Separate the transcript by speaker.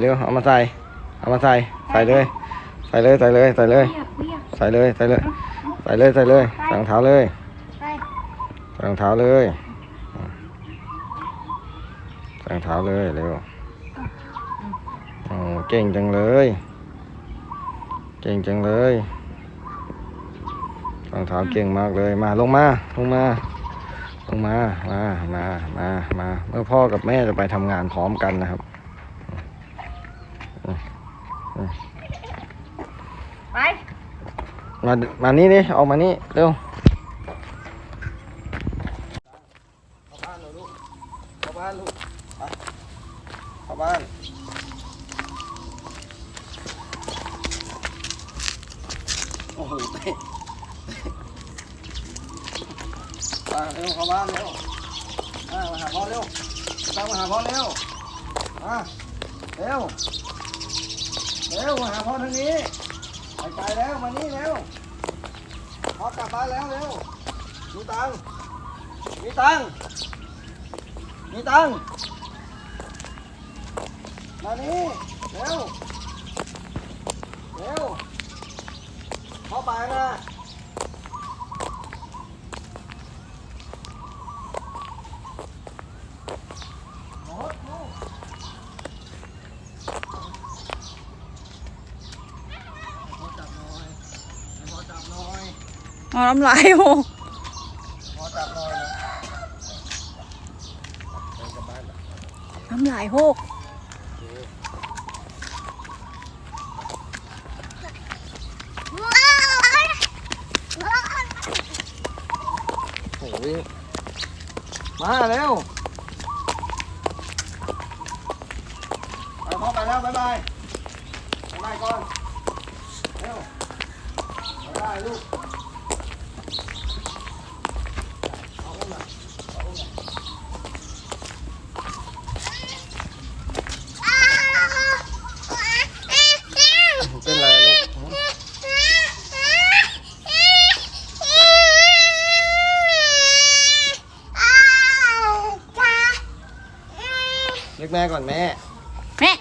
Speaker 1: เร็วเอามาใส่ เอามาใส่ ใส่เลย ใส่เลย ใส่เลย ใส่เลย ใส่เลย ใส่เลย ใส่เลย ใส่เลยใส่รองเท้าเลยใส่รองเท้าเลยใส่รองเท้าเลยเร็วโอ้เก่งจังเลย เก่งจังเลยรองเท้าเก่งมากเลย มาลงมา ลงมา ลงมา มา มา มา มา เมื่อพ่อกับแม่จะไปทำงานพร้อมกันนะครับ
Speaker 2: ไป
Speaker 1: มามานี่นี่ออกมานี่เร็วเข้าบ้านเร็วลูกเข้าบ้านลูกไปเข้าบ้านโอ้โหเตะมาเร็วเข้าบ้านเร็วมามาหาพ่อเร็วตั้งมาหาพ่อเร็วมาเร็วเร็วมาหาพ่อทางนี้ ไปไกลแล้วมานี่แล้วพอกลับบ้านแล้วเร็วมีตังค์มีตังค์มีตังค์มานี่เร็วเร็วพ่อไปนะโอ๊ยโอ๊ยพ่อจับหน่อยพ่อจับหน่อย
Speaker 2: เอาน้ำลายโหน้ำลายโหก
Speaker 1: โอ้โหวิ่งมาเร็วไปพ่อไปแล้ว บ๊ายบายบ๊ายบายก่อน เร็วบ๊ายบายลูกเอาอุ้มหน่อยเอาอุ้มหน่อยเป็นไรลูกหือ เรียกแม่ก่อนแม่
Speaker 2: แม่